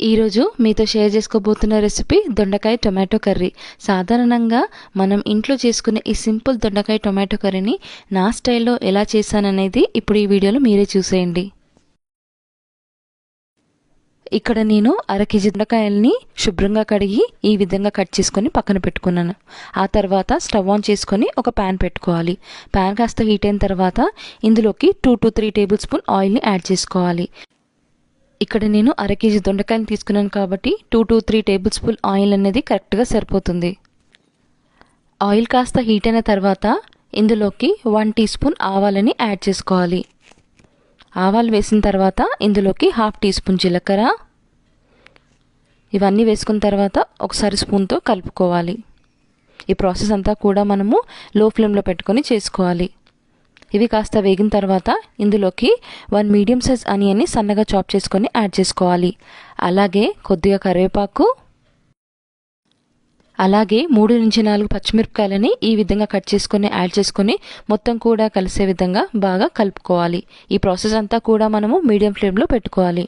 ఈరోజు మీతో షేర్ చేసుకోబోతున్న రెసిపీ దొండకాయ టొమాటో కర్రీ. సాధారణంగా మనం ఇంట్లో చేసుకునే ఈ సింపుల్ దొండకాయ టొమాటో కర్రీని నా స్టైల్లో ఎలా చేశాననేది ఇప్పుడు ఈ వీడియోలో మీరే చూసేయండి. ఇక్కడ నేను అర కేజీ దొండకాయల్ని శుభ్రంగా కడిగి ఈ విధంగా కట్ చేసుకొని పక్కన పెట్టుకున్నాను. ఆ తర్వాత స్టవ్ ఆన్ చేసుకొని ఒక ప్యాన్ పెట్టుకోవాలి. ప్యాన్ కాస్త హీట్ అయిన తర్వాత ఇందులోకి two to three tablespoon ఆయిల్ని యాడ్ చేసుకోవాలి. ఇక్కడ నేను అర కేజీ దొండకాయలు తీసుకున్నాను కాబట్టి two to three tablespoon oil అనేది కరెక్ట్గా సరిపోతుంది. ఆయిల్ కాస్త హీట్ అయిన తర్వాత ఇందులోకి వన్ టీ స్పూన్ ఆవాలని యాడ్ చేసుకోవాలి. ఆవాలు వేసిన తర్వాత ఇందులోకి హాఫ్ టీ స్పూన్ జీలకర్ర. ఇవన్నీ వేసుకున్న తర్వాత ఒకసారి స్పూన్తో కలుపుకోవాలి. ఈ ప్రాసెస్ అంతా కూడా మనము లో ఫ్లేమ్లో పెట్టుకొని చేసుకోవాలి. ఇవి కాస్త వేగిన తర్వాత ఇందులోకి వన్ మీడియం సైజ్ అనియన్ని సన్నగా చాప్ చేసుకొని యాడ్ చేసుకోవాలి. అలాగే కొద్దిగా కరివేపాకు అలాగే మూడు నుంచి నాలుగు పచ్చిమిరపకాయలని ఈ విధంగా కట్ చేసుకొని యాడ్ చేసుకొని మొత్తం కూడా కలిసే విధంగా బాగా కలుపుకోవాలి. ఈ ప్రాసెస్ అంతా కూడా మనము మీడియం ఫ్లేమ్లో పెట్టుకోవాలి.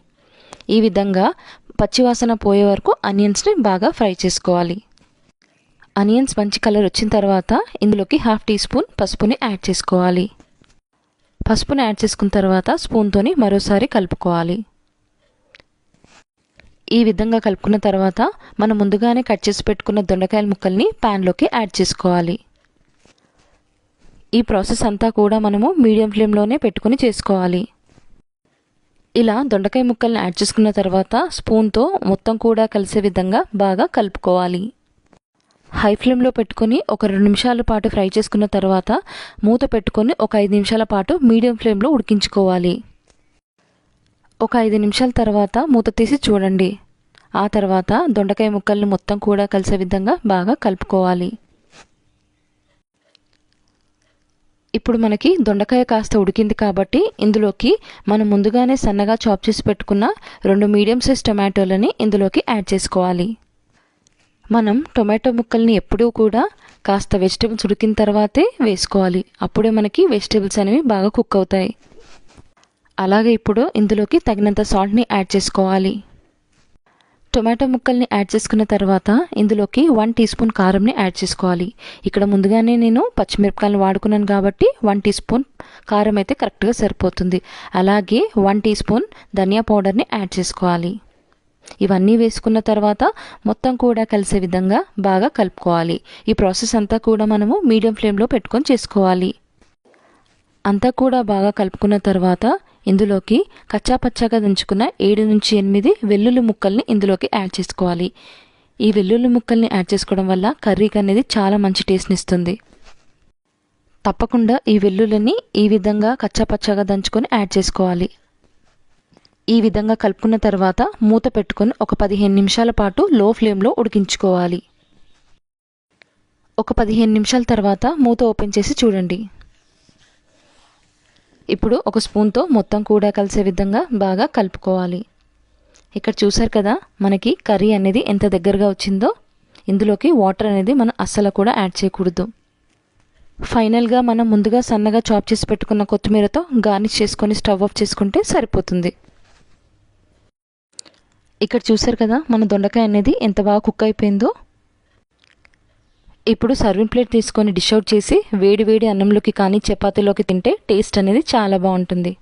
ఈ విధంగా పచ్చివాసన పోయే వరకు అనియన్స్ని బాగా ఫ్రై చేసుకోవాలి. అనియన్స్ మంచి కలర్ వచ్చిన తర్వాత ఇందులోకి హాఫ్ టీ స్పూన్ పసుపుని యాడ్ చేసుకోవాలి. పసుపుని యాడ్ చేసుకున్న తర్వాత స్పూన్తోని మరోసారి కలుపుకోవాలి. ఈ విధంగా కలుపుకున్న తర్వాత మనం ముందుగానే కట్ చేసి పెట్టుకున్న దొండకాయల ముక్కల్ని ప్యాన్లోకి యాడ్ చేసుకోవాలి. ఈ ప్రాసెస్ అంతా కూడా మనము మీడియం ఫ్లేమ్లోనే పెట్టుకుని చేసుకోవాలి. ఇలా దొండకాయ ముక్కల్ని యాడ్ చేసుకున్న తర్వాత స్పూన్తో మొత్తం కూడా కలిసే విధంగా బాగా కలుపుకోవాలి. హై ఫ్లేమ్లో పెట్టుకొని ఒక రెండు నిమిషాల పాటు ఫ్రై చేసుకున్న తర్వాత మూత పెట్టుకొని ఒక ఐదు నిమిషాల పాటు మీడియం ఫ్లేమ్లో ఉడికించుకోవాలి. ఒక ఐదు నిమిషాల తర్వాత మూత తీసి చూడండి. ఆ తర్వాత దొండకాయ ముక్కల్ని మొత్తం కూడా కలిసే విధంగా బాగా కలుపుకోవాలి. ఇప్పుడు మనకి దొండకాయ కాస్త ఉడికింది కాబట్టి ఇందులోకి మనం ముందుగానే సన్నగా చాప్ చేసి పెట్టుకున్న రెండు మీడియం సైజ్ టొమాటోలని ఇందులోకి యాడ్ చేసుకోవాలి. మనం టొమాటో ముక్కల్ని ఎప్పుడూ కూడా కాస్త వెజిటేబుల్స్ ఉడికిన తర్వాతే వేసుకోవాలి. అప్పుడే మనకి వెజిటేబుల్స్ అనేవి బాగా కుక్ అవుతాయి. అలాగే ఇప్పుడు ఇందులోకి తగినంత సాల్ట్ని యాడ్ చేసుకోవాలి. టొమాటో ముక్కల్ని యాడ్ చేసుకున్న తర్వాత ఇందులోకి వన్ టీ స్పూన్ కారంని యాడ్ చేసుకోవాలి. ఇక్కడ ముందుగానే నేను పచ్చిమిరపకాయలు వాడుకున్నాను కాబట్టి వన్ టీ స్పూన్ కారం అయితే కరెక్ట్గా సరిపోతుంది. అలాగే వన్ టీ స్పూన్ ధనియా పౌడర్ని యాడ్ చేసుకోవాలి. ఇవన్నీ వేసుకున్న తర్వాత మొత్తం కూడా కలిసే విధంగా బాగా కలుపుకోవాలి. ఈ ప్రాసెస్ అంతా కూడా మనము మీడియం ఫ్లేమ్లో పెట్టుకొని చేసుకోవాలి. అంతా కూడా బాగా కలుపుకున్న తర్వాత ఇందులోకి కచ్చాపచ్చాగా దంచుకున్న ఏడు నుంచి ఎనిమిది వెల్లుల్లి ముక్కల్ని ఇందులోకి యాడ్ చేసుకోవాలి. ఈ వెల్లుల్లి ముక్కల్ని యాడ్ చేసుకోవడం వల్ల కర్రీకి అనేది చాలా మంచి టేస్ట్ని ఇస్తుంది. తప్పకుండా ఈ వెల్లుల్లిని ఈ విధంగా కచ్చాపచ్చాగా దంచుకొని యాడ్ చేసుకోవాలి. ఈ విధంగా కలుపుకున్న తర్వాత మూత పెట్టుకొని ఒక పదిహేను నిమిషాల పాటు లో ఫ్లేమ్లో ఉడికించుకోవాలి. ఒక పదిహేను నిమిషాల తర్వాత మూత ఓపెన్ చేసి చూడండి. ఇప్పుడు ఒక స్పూన్తో మొత్తం కూడా కలిసే విధంగా బాగా కలుపుకోవాలి. ఇక్కడ చూసారు కదా మనకి కర్రీ అనేది ఎంత దగ్గరగా వచ్చిందో ఇందులోకి వాటర్ అనేది మనం అస్సలు కూడా యాడ్ చేయకూడదు. ఫైనల్గా మనం ముందుగా సన్నగా చాప్ చేసి పెట్టుకున్న కొత్తిమీరతో గార్నిష్ చేసుకొని స్టవ్ ఆఫ్ చేసుకుంటే సరిపోతుంది. ఇక్కడ చూసారు కదా మన దొండకాయ అనేది ఎంత బాగా కుక్ అయిపోయిందో. ఇప్పుడు సర్వింగ్ ప్లేట్ తీసుకొని డిష్ అవుట్ చేసి వేడి వేడి అన్నంలోకి కానీ చపాతీలోకి తింటే టేస్ట్ అనేది చాలా బాగుంటుంది.